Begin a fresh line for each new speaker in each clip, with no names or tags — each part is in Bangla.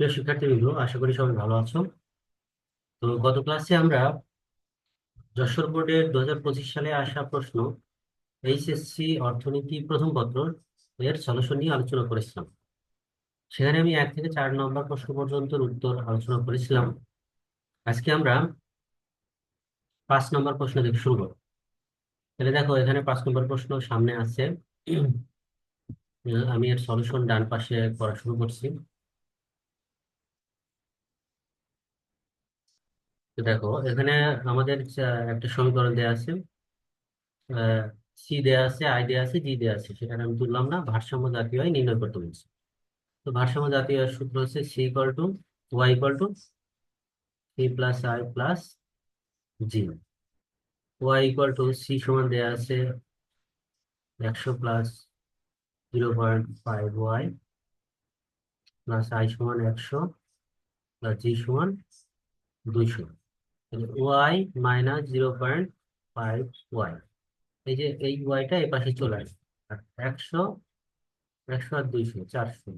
প্রিয় শিক্ষার্থীবৃন্দ, আশা করি সবাই ভালো আছো। তো গত ক্লাসে আমরা যশোর বোর্ডের দু হাজার পঁচিশ সালে আসা প্রশ্ন, এইচএসসি অর্থনীতি প্রথম পত্র এর সলিউশন নিয়ে আলোচনা করেছিলাম। সেখানে আমি এক থেকে চার নম্বর প্রশ্ন পর্যন্ত উত্তর আলোচনা করেছিলাম। আজকে আমরা পাঁচ নম্বর প্রশ্ন থেকে শুরু করব। তাহলে দেখো, এখানে পাঁচ নম্বর প্রশ্ন সামনে আছে। আমি এর সলিউশন ডান পাশে করা শুরু করছি। দেখো, এখানে আমাদের একটা সমীকরণ দেওয়া আছে। সি দেওয়া আছে আই দেওয়া আছে জি দেওয়া আছে। সেখানে আমি তুললাম না, ভারসাম্য জাতীয় আয় নির্ণয় করতে বলছি। তো ভারসাম্য জাতীয় সূত্র হচ্ছে C equal to Y equal to C plus I plus G Y equal to C সমান দেওয়া আছে একশো plus zero point five Y plus I সমান একশো প্লাস জি সমান দুইশো। Y minus zero point five Y এই যে এই ওয়াইটা এই পাশে চলে আসবে একশো একশো আর দুইশো, চারশো।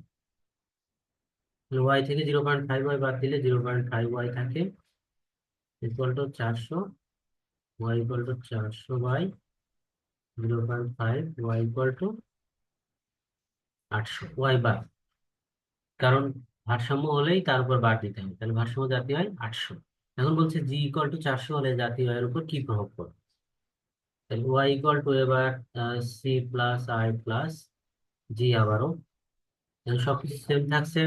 ওয়াই থেকে জিরো পয়েন্ট ফাইভ ওয়াই বাদ দিলে জিরো পয়েন্ট ফাইভ ওয়াই থাকে। ইকুয়াল টু চারশো ওয়াই ইকুয়াল টু চারশো by zero point five Y equal to আটশো। ওয়াই বার কারণ ভারসাম্য হলেই তার উপর বার দিতে হবে। তাহলে ভারসাম্য জাতীয় হয় আটশো। এখন বলছে জি ইকুয়াল টু চারশো হলে জাতীয় আয়ের উপর কি প্রভাব পড়বে? তাহলে ওয়াই ইকুয়াল টু এবার C plus I plus G আবারও। সবকিছু সেম থাকছে।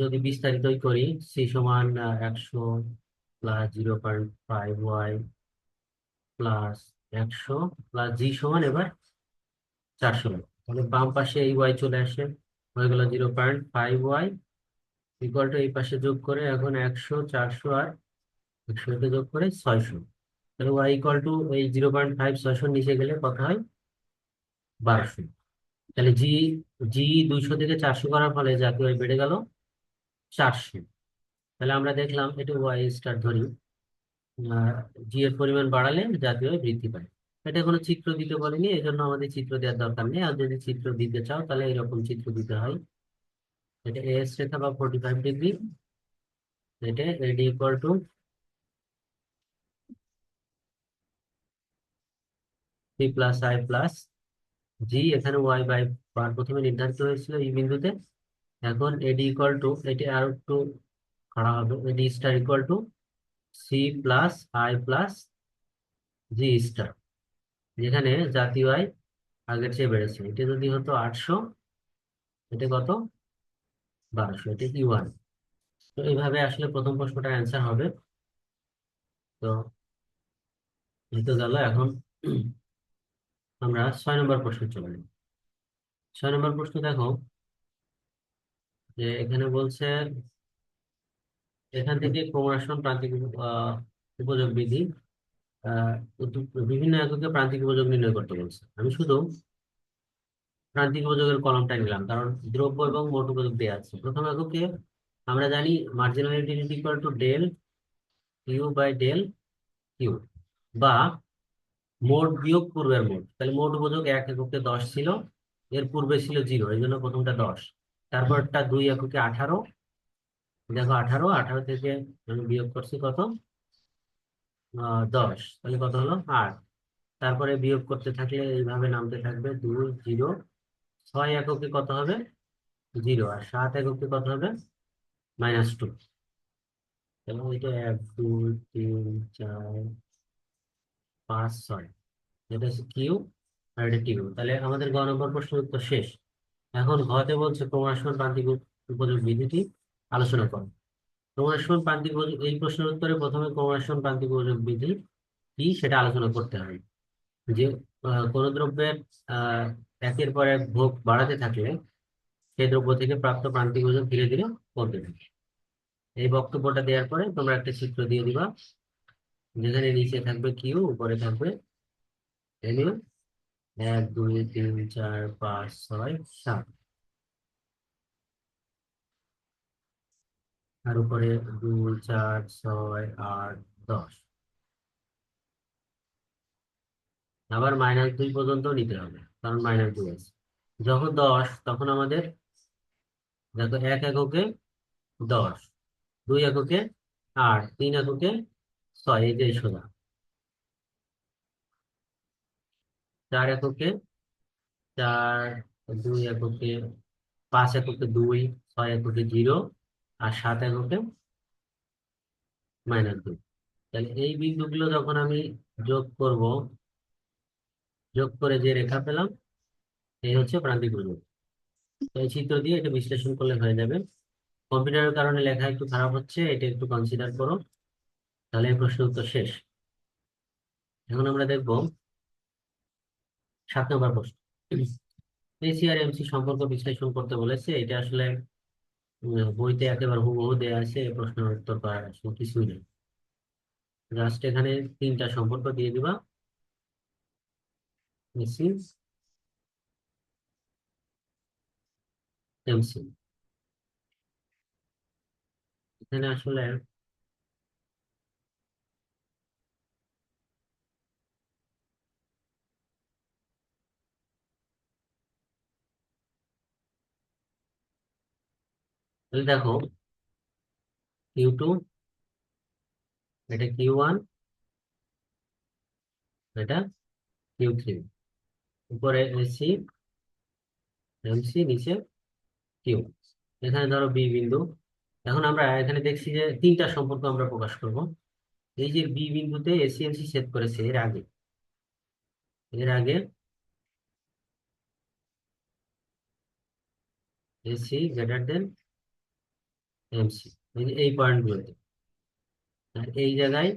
যদি বিস্তারিতই করি সি সমান একশো plus zero point five Y plus একশো প্লাস জি সমান এবার চারশো। তাহলে বাম পাশে এই ওয়াই চলে আসে। হয়ে গেল zero point five Y equal to এই পাশে যোগ করে এখন একশো, চারশো আর একশো যোগ করে ছয়শো। তাহলে ওয়াই ইকুয়াল টু এই জিরো পয়েন্ট ফাইভ ছয়শো নিচে গেলে কথা হয়? বারোশো। তাহলে জি জি দুইশো থেকে চারশো করার ফলে জাতীয় আয় বেড়ে গেল চারশো। তাহলে আমরা দেখলাম এটা ওয়াই স্টার ধরি। জি এর পরিমাণ বাড়ালে জাতীয় আয় বৃদ্ধি পায়। এটা কোনো চিত্র দিতে বলেনি এই জন্য আমাদের চিত্র দেওয়ার দরকার নেই। আর যদি চিত্র দিতে চাও, তাহলে এরকম চিত্র দিতে হয়। এটা এস রেখা বা ফোর্টি ফাইভ ডিগ্রি এটা A D equal to C plus I plus G এখানে ওয়াই বাই বার প্রথমে নির্ধারিত হয়েছিল এই বিন্দুতে। এখন এডি ইকুয়াল টু এটি আর একটু করা হবে AD star equal to C plus I plus G star যেখানে জাতীয় আয় আগের চেয়ে বেড়েছে। এটা যদি হতো আটশো, এটা কত? বারোশো এটা ইউয়ান তো এইভাবে আসলে প্রথম প্রশ্নটার অ্যান্সার হবে। তো এই তো গেল এখন। আমরা ছয় নম্বর প্রশ্ন চলে যাই। ছয় নম্বর প্রশ্ন দেখো, যে এখানে বলছে, এখান থেকে ক্রমহ্রাসন প্রান্তিক উপযোগ বিধি বিভিন্ন এককে প্রান্তিক উপযোগ নির্ণয় করতে বলছে। আমি শুধু প্রান্তিক উপযোগের কলমটা নিলাম, কারণ দ্রব্য এবং মোট উপযোগ দেওয়া আছে। প্রথম এককে আমরা জানি marginal utility equal to del U by del Q বা মোট বিয়োগ পূর্বের মোট। তাহলে মোট উপযোগ এক এককে দশ ছিল, এর পূর্বে ছিল জিরো এই জন্য প্রথমটা দশ। তারপরটা দুই এককে আঠারো। দেখো আঠারো আঠারো থেকে আমি বিয়োগ করছি কত? দশ। তাহলে কত হলো? আট। তারপরে বিয়োগ করতে থাকলে এইভাবে নামতে থাকবে দুই জিরো ছয় এককে কত হবে? জিরো। আর সাত এককে কত হবে? Minus two. এবং এটা এক, দুই, তিন, চার, পাঁচ, ছয়। এটা হচ্ছে কিউ আর এটা টিউ তাহলে আমাদের গ নম্বর প্রশ্নের উত্তর শেষ। এখন ঘতে বলছে ক্রমহ্রাসমান প্রান্তিক উপ- উপযোগ বিধিটি আলোচনা করো। ক্রমহ্রাসমান প্রান্তিক এই প্রশ্নের উত্তরে প্রথমে ক্রমহ্রাসমান প্রান্তিক উপযোগ বিধি কি সেটা আলোচনা করতে হবে। যে কোন দ্রব্যের একের পর এক ভোগ বাড়াতে থাকলে সেই দ্রব্য থেকে প্রাপ্ত প্রান্তিক উপযোগ ধীরে ধীরে কমতে থাকে। এই বক্তব্যটা দেওয়ার পরে তোমরা একটা চিত্র দিয়ে দিবা। যেখানে নিচে থাকবে কিউ, উপরে থাকবে এক, দুই, তিন, চার, পাঁচ, ছয়, সাত। আর উপরে দুই, চার, ছয়, আট, দশ। আবার মাইনাস দুই পর্যন্ত নিতে হবে। কারণ মাইনাস দুই আছে। যখন দশ, তখন আমাদের দেখো এক এককে দশ, দুই এককে আট, তিন এককে ছয়, এই যে সোজা। চার এককে চার, দুই এককে পাঁচ এককে দুই, ছয় এককে জিরো আর সাত এককে মাইনাস দুই। তাহলে এই বিন্দুগুলো যখন আমি যোগ করব যোগ করে যে রেখা পেলাম, এই হচ্ছে প্রান্তিক বিন্দু তো এই চিত্র দিয়ে এটা বিশ্লেষণ করলে হয়ে যাবে। কম্পিউটারের কারণে লেখা একটু খারাপ হচ্ছে, এটা একটু কনসিডার করো। তাহলে এই প্রশ্ন উত্তর শেষ। এখন আমরা দেখব সাত নম্বর প্রশ্ন। এসি আর এমসি সম্পর্ক বিশ্লেষণ করতে বলেছে, এটা আসলে বইতে একেবারে হুবহু দেওয়া আছে প্রশ্নের উত্তর করার কিছুই নেই। জাস্ট এখানে তিনটা সম্পর্ক দিয়ে দিবা। এসি এমসি এখানে আসলে তাহলে দেখো কিউ টু এটা কিউ ওয়ান এটা কিউ থ্রি উপরে এসি এমসি নিচে কিউ এখানে ধরো বি বিন্দু। এখন আমরা এখানে দেখছি যে তিনটা সম্পর্ক আমরা প্রকাশ করব। এই যে বি বিন্দুতে এসি এমসি সেট করেছে এর আগে। এর আগে এসি গ্রেটার দেন এমসি এই পয়েন্ট পয়েন্টগুলোতে আর এই জায়গায়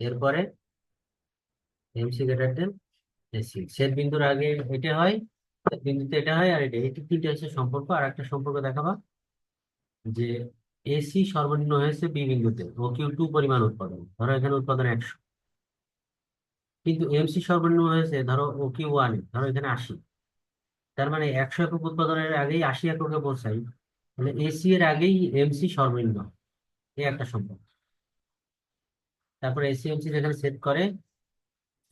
এরপরে এমসি গ্রেটার বিন্দুর আগে এটা হয় বিন্দুতে এটা হয়, আর এটা হচ্ছে সম্পর্ক, আর একটা সম্পর্ক দেখাবা, যে এসি সর্বনিম্ন হয়েছে বি বিন্দুতে, ও কিউ টু পরিমাণ উৎপাদন, ধরো এখানে উৎপাদন একশো। কিন্তু এমসি সর্বনিম্ন হয়েছে, ধরো ও কিউ ওয়ান, ধরো এখানে আশি। তার মানে একশো একক উৎপাদনের আগেই আশি এককে পৌঁছাই, তাহলে এসি এর আগেই এমসি সর্বনিম্ন এই একটা সম্পর্ক। তারপরে এসি এমসি যেখানে সেট করে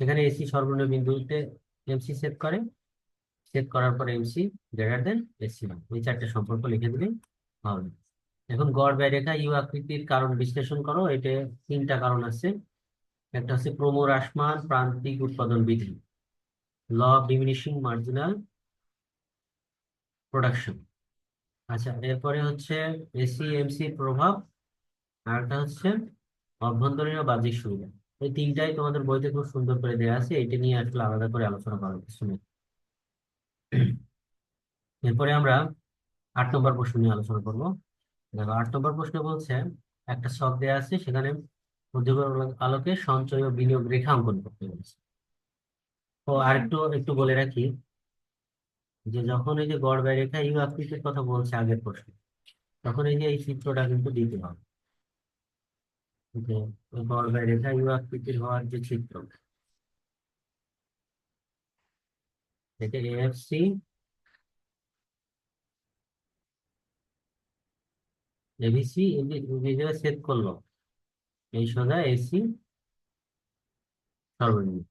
সেখানে এসি সর্বনিম্ন বিন্দুতে এমসি সেট করে। সেট করার পর MC greater than AC one এই চারটে সম্পর্ক লিখে দিলেই হবে। এখন গড় ব্যয় রেখা ইউ আকৃতির কারণ বিশ্লেষণ করো। এতে তিনটা কারণ আছে। একটা হচ্ছে ক্রমহ্রাসমান প্রান্তিক উৎপাদন বিধি law of diminishing marginal production আচ্ছা এরপরে হচ্ছে এসি এমসি প্রভাব। আর একটা হচ্ছে অভ্যন্তরীণ বাহ্যিক সুবিধা। এই তিনটাই তোমাদের বইতে খুব সুন্দর করে দেওয়া আছে, এটা নিয়ে আসলে আলাদা করে আলোচনা করার কিছু নেই। এরপরে আমরা আট নম্বর প্রশ্ন নিয়ে আলোচনা করব। দেখো, আট নম্বর প্রশ্ন বলছে, একটা ছক দেওয়া আছে, সেখানে আলোকে সঞ্চয় ও বিনিয়োগ রেখা অঙ্কন করতে বলেছে। তো আরেকটু, একটু বলে রাখি যে যখন এই যে গড় ব্যয় রেখা ইউ আকৃতির কথা বলছে আগের প্রশ্ন, তখন এই যে এই চিত্রটা কিন্তু দিতে হবে। যে আকৃতির হওয়ার যে চিত্র এটা এএফসি এবিসি এই সেট করল এই সোজা এসি সর্বনিম্ন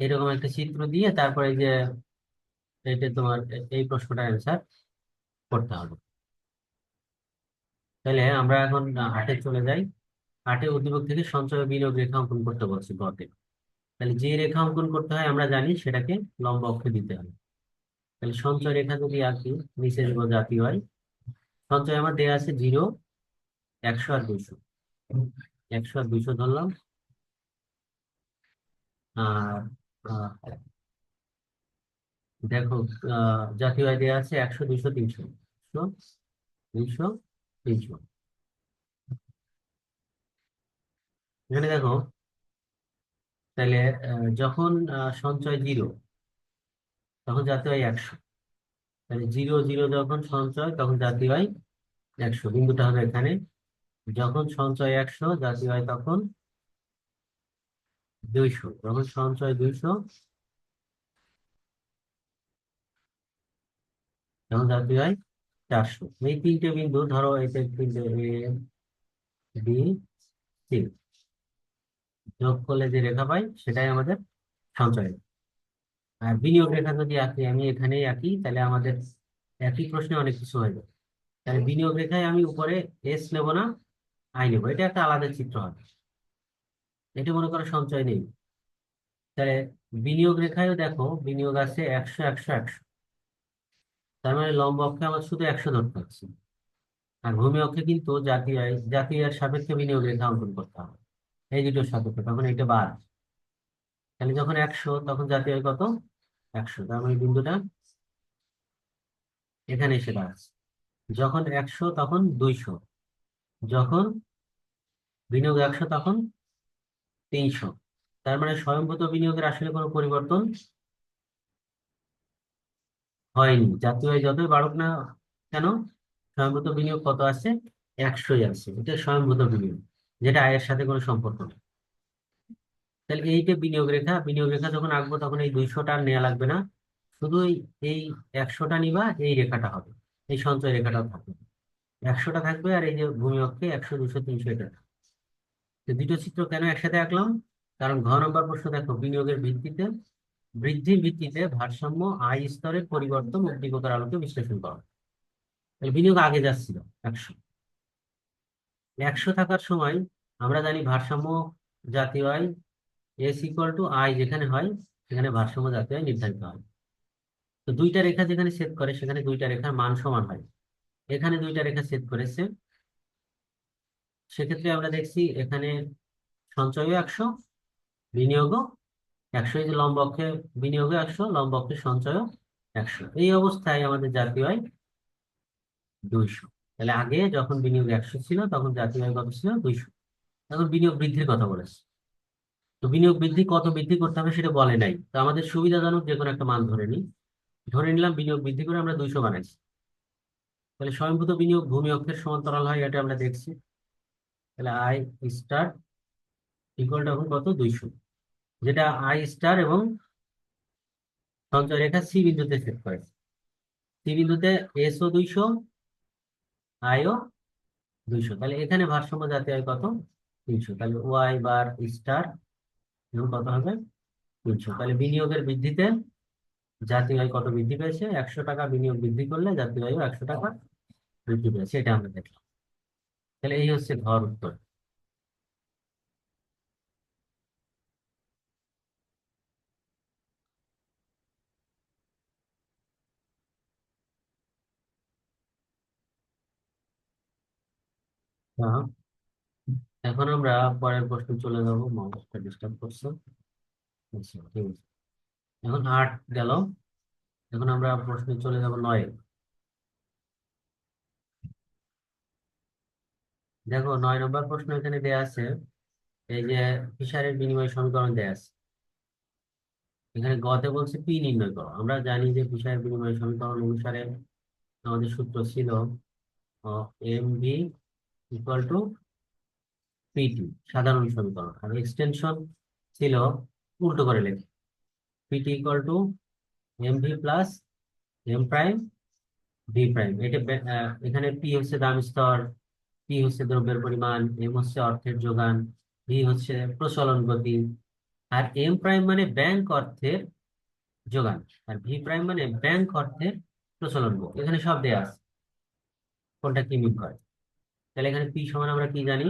এরকম একটা চিত্র দিয়ে তারপরে যে এটা তোমার এই প্রশ্নটার অ্যান্সার করতে হবে তাহলে আমরা এখন আটে চলে যাই। আটে উদ্দীপক থেকে সঞ্চয় বিনিয়োগ রেখা অঙ্কন করতে বলছি গতে তাহলে যে রেখা অঙ্কন করতে হয় আমরা জানি সেটাকে লম্ব অক্ষে দিতে হবে। তাহলে সঞ্চয় রেখা যদি আঁকি নিচে দেবো জাতি হয়, সঞ্চয় আমার দেয়া আছে জিরো, একশো আর দুইশো। একশো আর দুইশো ধরলাম। আর দেখো জাতীয় আয় দেওয়া আছে একশো, দুইশো, তিনশো। একশো দুইশো এখানে দেখো, তাহলে যখন সঞ্চয় জিরো তখন জাতীয় আয় একশো। তাহলে জিরো জিরো যখন সঞ্চয়, তখন জাতীয় আয় একশো। বিন্দুটা হবে এখানে। যখন সঞ্চয় একশো জাতীয় আয় তখন দুইশো। যখন সঞ্চয় দুইশো, তখন জাতীয় আয় চারশো। এই তিনটে বিন্দু ধরো এটা তিনটে এ বি সি যোগ করলে যে রেখা পাই, সেটাই আমাদের সঞ্চয়। আর বিনিয়োগ রেখা যদি আঁকি, আমি এখানেই আঁকি, তাহলে আমাদের একই প্রশ্নে অনেক কিছু হয়ে যাবে। তাহলে বিনিয়োগ রেখায় আমি উপরে এস নেব না আই নেব। এটা একটা আলাদা চিত্র হবে। এটা মনে করো সঞ্চয় নেই। তাহলে বিনিয়োগ রেখায়ও দেখো, বিনিয়োগ আছে একশো একশো একশো। তার মানে লম্ব অক্ষে আমার শুধু একশো ধরতে হচ্ছে আর ভূমি অক্ষে কিন্তু জাতীয় আয়, জাতীয় আয়ের সাপেক্ষে বিনিয়োগ রেখা অঙ্কন করতে হবে। এই দুটোর সাপেক্ষে, তখন এটা বাদ। তাহলে যখন একশো, তখন জাতীয় আয় কত? একশো। তার মানে বিন্দুটা এখানে এসে দাঁড়াচ্ছে। যখন একশো, তখন দুইশো। যখন বিনিয়োগ একশো, তখন তিনশো। তার মানে স্বয়ংভূত বিনিয়োগের আসলে কোনো পরিবর্তন হয়নি। জাতীয় আয় যতই বাড়ুক না কেন, স্বয়ংভূত বিনিয়োগ কত আছে একশোই আছে এটা স্বয়ংভূত বিনিয়োগ, যেটা আয়ের সাথে কোনো সম্পর্ক নেই। তাহলে এইটা বিনিয়োগ রেখা বিনিয়োগ রেখা যখন আঁকবো তখন এই দুইশোটা আর নেওয়া লাগবে না। শুধু এই একশোটা নিবা, এই রেখাটা হবে। এই সঞ্চয় রেখাটাও থাকবে। একশোটা থাকবে আর এই যে ভূমি অক্ষে একশো, দুশো, তিনশো এটা। দুটো চিত্র কেন একসাথে আঁকলাম? কারণ ঘ নম্বর প্রশ্ন দেখো, বিনিয়োগের ভিত্তিতে বৃদ্ধির ভিত্তিতে ভারসাম্য আয় স্তরের পরিবর্তন অভিজ্ঞতার আলোকে বিশ্লেষণ করা। বিনিয়োগ আগে যাচ্ছিল, একশো। একশো থাকার সময় আমরা জানি ভারসাম্য জাতীয় আয় এস ইকুয়াল টু আই যেখানে হয়, সেখানে ভারসাম্য জাতীয় আয় নির্ধারিত হয়। তো দুইটা রেখা যেখানে সেট করে, সেখানে দুইটা রেখার মান সমান হয়। এখানে দুইটা রেখা সেট করেছে। সেক্ষেত্রে আমরা দেখছি এখানে সঞ্চয়ও একশো, বিনিয়োগও একশো এই যে লম্ব অক্ষে বিনিয়োগও একশো লম্ব অক্ষে সঞ্চয়ও একশো। এই অবস্থায় আমাদের জাতীয় আয় দুইশো। তাহলে আগে যখন বিনিয়োগ একশো ছিল, তখন জাতীয় আয় কত ছিল? দুইশো। এখন বিনিয়োগ বৃদ্ধির কথা বলেছে। তো বিনিয়োগ বৃদ্ধি কত বৃদ্ধি করতে হবে সেটা বলে নাই। তো আমাদের সুবিধাজনক যে কোনো একটা মান ধরে নিই। ধরে নিলাম বিনিয়োগ বৃদ্ধি করে আমরা দুইশো বানাইছি। তাহলে স্বয়ংভূত বিনিয়োগ ভূমি অক্ষের সমান্তরাল হয়, এটা আমরা দেখছি। তাহলে আই স্টার ইকুয়াল টু কত? দুইশো। যেটা আই স্টার এবং সঞ্চয় রেখা সি বিন্দুতে সেট করে। সি বিন্দুতে এস ও দুইশো আই ও দুইশো। তাহলে এখানে ভারসাম্য জাতীয় আয় কত? তিনশো। তাহলে ওয়াই বার স্টার এবং কত হবে? তিনশো। তাহলে বিনিয়োগের বৃদ্ধিতে জাতীয় আয় কত বৃদ্ধি পেয়েছে? একশো টাকা বিনিয়োগ বৃদ্ধি করলে জাতীয় আয়ও একশো টাকা বৃদ্ধি পেয়েছে। এটা আমরা দেখলাম। তাহলে এই হচ্ছে ঘর উত্তর। হ্যাঁ। এখন আমরা পরের প্রশ্ন চলে যাব মাউসটা ডিস্টার্ব করছে। আচ্ছা, ঠিক আছে। এখন আট গেল। এখন আমরা প্রশ্নে চলে যাব নয়। দেখো নয় নম্বর প্রশ্ন এখানে দেয়া আছে এই যে ফিশারের বিনিময় সমীকরণ দেয়া আছে। এখানে গতে বলছে পি নির্ণয় করো। আমরা জানি যে ফিশারের বিনিময় সমীকরণ অনুসারে আমাদের সূত্র ছিল M V equal to PT সাধারণ সমীকরণ। আর এক্সটেনশন ছিল উল্টো করে লেখে। PT equal to M V plus M prime V prime এটা এখানে পি হচ্ছে দাম স্তর পি হচ্ছে দ্রব্যের পরিমাণ এম হচ্ছে অর্থের যোগান ভি হচ্ছে প্রচলন গতি। আর এম প্রাইম মানে ব্যাংক অর্থের যোগান। আর ভি প্রাইম মানে ব্যাংক অর্থের প্রচলন গতি। এখানে সব দেয়া আছে। কোনটা কি মিন করে? তাহলে এখানে পি সমান আমরা কি জানি?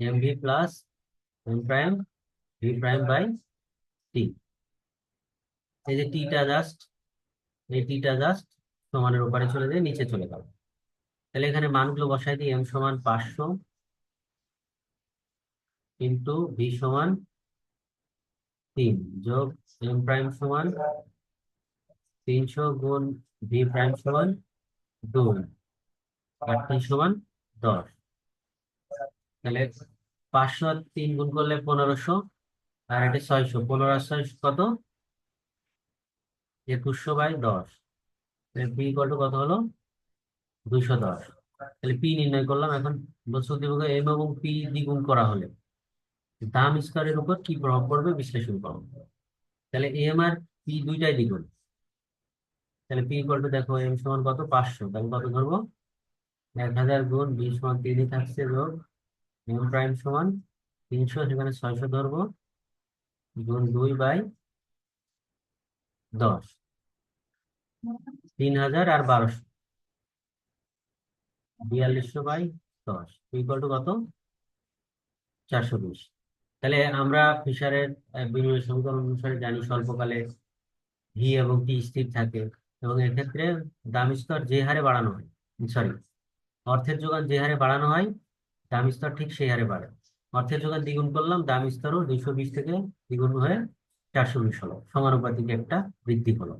M V plus M prime V prime by T এই যে টিটা জাস্ট এই টিটা জাস্ট সমানের উপরে চলে যায়, নিচে চলে গেল। তাহলে এখানে মানগুলো বসাই দিই এম সমান পাঁচশো ইন্টু ভি সমান তিন যোগ এম প্রাইম সমান তিনশো গুণ ভি প্রাইম সমান দুই। আর টি সমান দশ। তাহলে পাঁচশো তিন গুণ করলে পনেরোশো, আর এটা ছয়শো। পনেরো আর ছয়শো কত? একুশশো বাই দশ। পি কত কত হলো? দুইশো দশ। তাহলে পি নির্ণয় করলাম। এখন বলছে উদ্দীপকে এম এবং পি দ্বিগুণ করা হলে দাম স্কোয়ারের উপর কি প্রভাব পড়বে? বিশ্লেষণ করো। তাহলে এম আর পি দুইটাই দ্বিগুণ। তাহলে পি ইকুয়াল দেখো এম সমান কত? পাঁচশো। তাহলে কত ধরবো? এক হাজার গুণ বি সমান তিনই থাকছে যোগ এম প্রাইম সমান তিনশো, সেখানে ছয়শো ধরবো। গুণ দুই বাই দশ। তিন হাজার আর বারোশো। বিয়াল্লিশশো বাই দশ ইকুয়াল টু কত? চারশো বিশ। তাহলে আমরা ফিশারের বিনিময় সমীকরণ অনুসারে জানি স্বল্পকালে ভি এবং টি স্থির থাকে এবং এক্ষেত্রে দাম স্তর যে হারে বাড়ানো হয় সরি অর্থের যোগান যে হারে বাড়ানো হয়, দাম স্তর ঠিক সেই হারে বাড়ে। অর্থের যোগান দ্বিগুণ করলাম, দাম স্তরও দুইশো বিশ থেকে দ্বিগুণ হয়ে চারশো বিশ হলো। সমানুপাতিক একটা বৃদ্ধি হলো।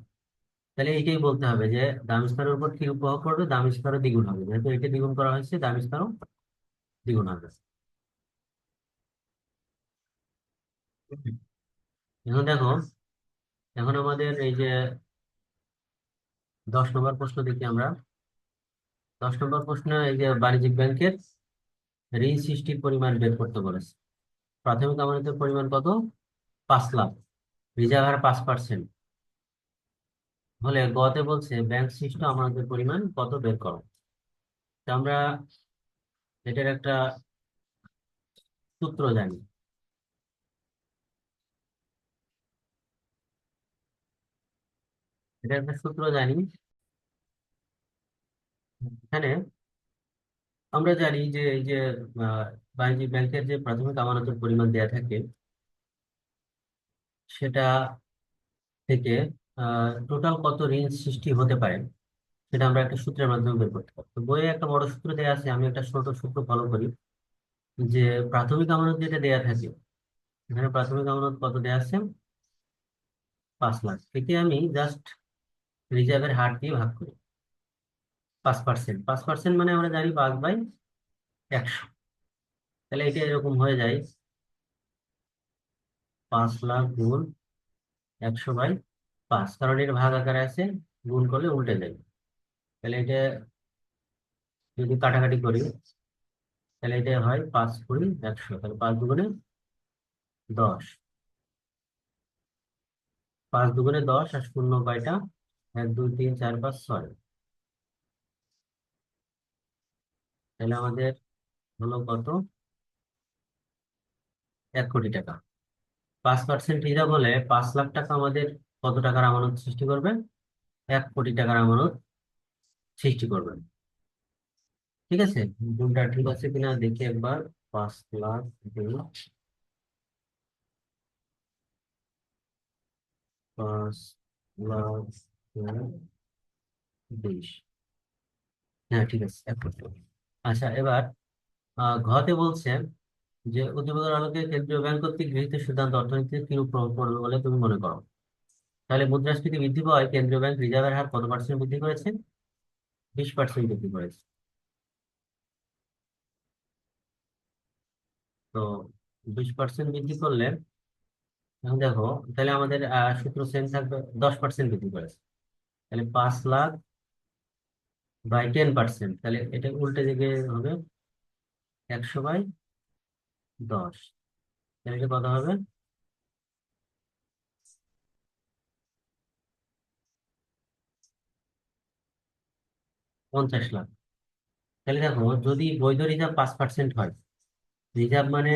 তাহলে এইটাই বলতে হবে যে, দাম স্তরের উপর কি প্রভাব পড়বে দাম স্তরও দ্বিগুণ হবে। যেহেতু এটা দ্বিগুণ করা হয়েছে, দাম স্তরও দ্বিগুণ হবে। এখন দেখো, এখন আমাদের এই যে দশ নম্বর প্রশ্ন দেখি আমরা। দশ নম্বর প্রশ্ন, এই যে বাণিজ্যিক ব্যাংকের ঋণ সৃষ্টির পরিমাণ বের করতে বলেছে। প্রাথমিক আমানতের পরিমাণ কত? পাঁচ লাখ। রিজার্ভ হার পাঁচ পার্সেন্ট হলে গতে বলছে, ব্যাংক সৃষ্ট আমানতের পরিমাণ কত বের করো? তো আমরা এটার একটা সূত্র জানি। এটা একটা সূত্র জানি এখানে আমরা জানি যে এই যে বাণিজ্যিক ব্যাংকের যে প্রাথমিক আমানতের পরিমাণ দেয়া থাকে, সেটা থেকে টোটাল কত ঋণ সৃষ্টি হতে পারে, সেটা আমরা একটা সূত্রের মাধ্যমে বের করতে পারি বইয়ে একটা বড় সূত্র দেওয়া আছে, আমি একটা ছোট সূত্র ফলো করি, যে প্রাথমিক আমানত যেটা দেয়া থাকে, এখানে প্রাথমিক আমানত কত দেয়া আছে? পাঁচ লাখ। এতে আমি জাস্ট রিজার্ভের হার দিয়ে ভাগ করি। পাঁচ পার্সেন্ট পাঁচ পার্সেন্ট মানে আমরা জানি পাঁচ বাই একশো। তাহলে এটা এরকম হয়ে যায় পাঁচ লাখ গুণ একশো বাই পাঁচ। কারণ এর ভাগ আকারে আছে, গুণ করলে উল্টে যায়। তাহলে এটা যদি কাটাকাটি করি, তাহলে এটা হয় পাঁচ কুড়ি একশো। তাহলে পাঁচ দুগুণে দশ। পাঁচ দুগুণে দশ আর শূন্য কয়টা এক, দুই, তিন, চার, পাঁচ, ছয়। তাহলে আমাদের হলো কত? এক কোটি টাকা। পাঁচ পার্সেন্ট রিজার্ভ হলে পাঁচ লাখ টাকা আমাদের কত টাকার আমানত সৃষ্টি করবে? এক কোটি টাকার আমানত সৃষ্টি করবে। ঠিক আছে? গুণটা ঠিক আছে কিনা দেখি একবার। পাঁচ লাখ পাঁচ লাখ বিশ হ্যাঁ ঠিক আছে। এক কোটি। আচ্ছা এবার ঘতে বলছেন যে উদ্দীপকের আলোকে কেন্দ্রীয় ব্যাংক কর্তৃক গৃহীত সিদ্ধান্ত অর্থনীতিতে কিরূপ প্রভাব পড়বে বলে তুমি মনে করো? তাহলে মুদ্রাস্ফীতি বৃদ্ধি পাওয়ায় কেন্দ্রীয় ব্যাংক রিজার্ভের হার কত পার্সেন্ট বৃদ্ধি করেছে? বিশ পার্সেন্ট বৃদ্ধি করেছে। তো বিশ পার্সেন্ট বৃদ্ধি করলে, এখন দেখো, তাহলে আমাদের সূত্র সেম থাকবে, দশ পার্সেন্ট বৃদ্ধি করেছে। তাহলে পাঁচ লাখ বাই টেন পার্সেন্ট, তাহলে এটা উল্টে দিকে হবে একশো বাই দশ। তাহলে কত হবে? পঞ্চাশ লাখ। তাহলে দেখো, যদি বৈধ রিজার্ভ পাঁচ পার্সেন্ট হয়, রিজার্ভ মানে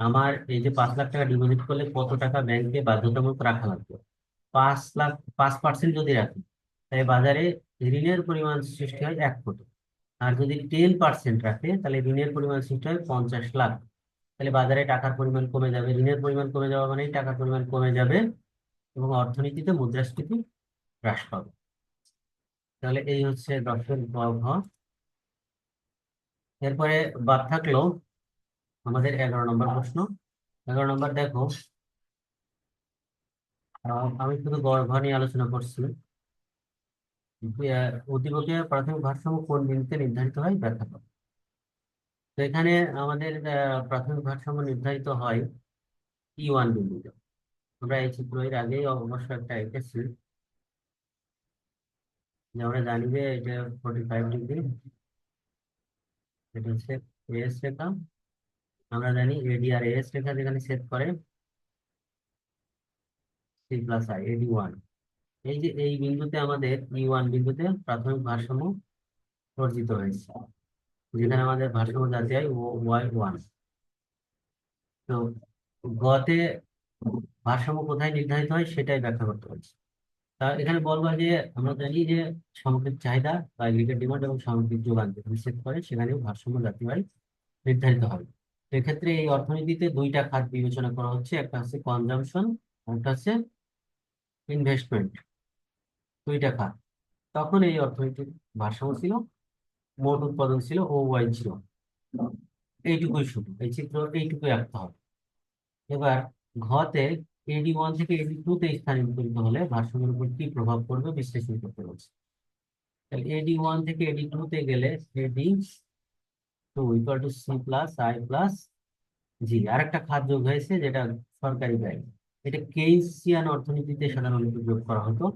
আমার এই যে পাঁচ লাখ টাকা ডিপোজিট করলে কত টাকা ব্যাংকে বাধ্যতামূলক রাখা লাগবে? পাঁচ লাখ, পাঁচ পার্সেন্ট যদি রাখি, তাহলে বাজারে ঋণের পরিমাণ সৃষ্টি হয় এক কোটি আর যদি টেন পার্সেন্ট রাখে, তাহলে ঋণের পরিমাণ সৃষ্টি হয় পঞ্চাশ লাখ। তাহলে বাজারে টাকার পরিমাণ কমে যাবে। ঋণের পরিমাণ কমে যাওয়া মানে টাকার পরিমাণ কমে যাবে এবং অর্থনীতিতে মুদ্রাস্ফীতি হ্রাস পাবে। তাহলে এই হচ্ছে দশের ঘ। এরপরে বাদ থাকল আমাদের এগারো নম্বর প্রশ্ন। এগারো নম্বর দেখো আমি শুধু গ, ঘ নিয়ে আলোচনা করছি। যে, প্রাথমিক ভারসাম্য কোন বিন্দুতে নির্ধারিত হয়? ব্যাখ্যা করো তো এখানে আমাদের প্রাথমিক ভারসাম্য নির্ধারিত হয় ই ওয়ান বিন্দুতে। আমরা এই চিত্র এর আগেই অবশ্য একটা এঁকেছি। যে আমরা জানি যে এটা ফোর্টি ফাইভ ডিগ্রি। এটা হচ্ছে এস রেখা। আমরা জানি এডি আর এস রেখা যেখানে সেট করে C plus I AD one এই যে এই বিন্দুতে আমাদের ই ওয়ান বিন্দুতে প্রাথমিক ভারসাম্য অর্জিত হয়েছে, যেখানে আমাদের ভারসাম্য হয় ও ওয়াই ওয়ান তো গতে ভারসাম্য কোথায় নির্ধারিত হয় সেটাই ব্যাখ্যা করতে পারছি। তা এখানে বলব যে আমরা জানি যে সামগ্রিক চাহিদা বা এগ্রিগেট ডিমান্ড এবং সামগ্রিক যোগান যেখানে সেট করে সেখানেও ভারসাম্য জাতীয় নির্ধারিত হবে। এক্ষেত্রে এই অর্থনীতিতে দুইটা খাত বিবেচনা করা হচ্ছে, একটা হচ্ছে কনজাম্পশন একটা হচ্ছে ইনভেস্টমেন্ট দুইটা খাত। তখন এই অর্থনীতির ভারসাম্য ছিল, মোট উৎপাদন ছিল ও ওয়াই ছিল। এইটুকুই শুধু, এই চিত্র এইটুকুই আঁকতে হবে। এবার ঘতে এডি ওয়ান থেকে এডি টু তে স্থানান্তরিত হলে ভারসাম্যের উপর কি প্রভাব পড়বে বিশ্লেষণ করতে বলছে। তাহলে এডি ওয়ান থেকে এডি টু তে গেলে AD two equal to C plus I plus G আরেকটা খাত যোগ হয়েছে যেটা সরকারি ব্যয়। এটা কেইসিয়ান অর্থনীতিতে সাধারণত যোগ করা হতো।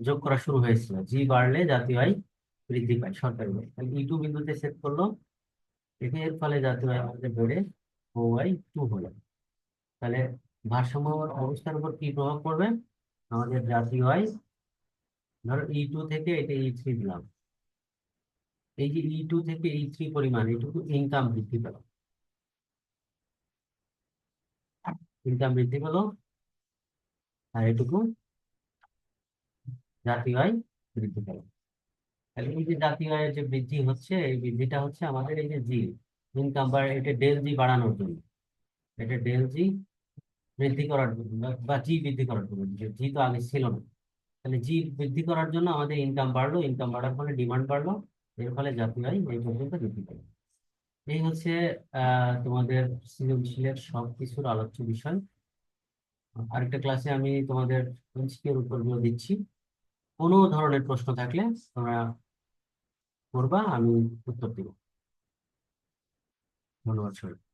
যোগ করা শুরু হয়েছিল। জি বাড়লে জাতীয় আয় বৃদ্ধি পায় সরকারি ব্যয় তাহলে ই টু বিন্দুতে সেট করল। এতে এর ফলে জাতীয় আয় আমাদের বেড়ে ও আই টু হলো। তাহলে ভারসাম্য অবস্থার উপর কি প্রভাব পড়বে? আমাদের জাতীয় আয়, ধরো ই টু থেকে এটা ই থ্রি দিলাম। এই যে ই টু থেকে ই থ্রি পরিমাণ এইটুকু ইনকাম বৃদ্ধি পেল। ইনকাম বৃদ্ধি পেল। আর এটুকু জাতীয় আয় বৃদ্ধি পেল তাহলে এই যে জাতীয় আয়ের যে বৃদ্ধি হচ্ছে, এই বৃদ্ধিটা হচ্ছে আমাদের এই যে জি ইনকাম বা এটা ডেল জি বাড়ানোর জন্য। এটা ডেল জি বৃদ্ধি করার জন্য বা- জি বৃদ্ধি করার জন্য। জি তো আগে ছিল না। তাহলে জি বৃদ্ধি করার জন্য আমাদের ইনকাম বাড়লো ইনকাম বাড়ার ফলে ডিমান্ড বাড়লো, এর ফলে জাতীয় আয় এই পর্যন্ত বৃদ্ধি পেল। এই হচ্ছে তোমাদের সৃজনশীলের সব কিছুর আলোচ্য বিষয়। আরেকটা ক্লাসে আমি তোমাদের এমসিকিউর দিচ্ছি। কোনো ধরনের প্রশ্ন থাকলে তোমরা করবা আমি উত্তর দিব। ধন্যবাদ সবাই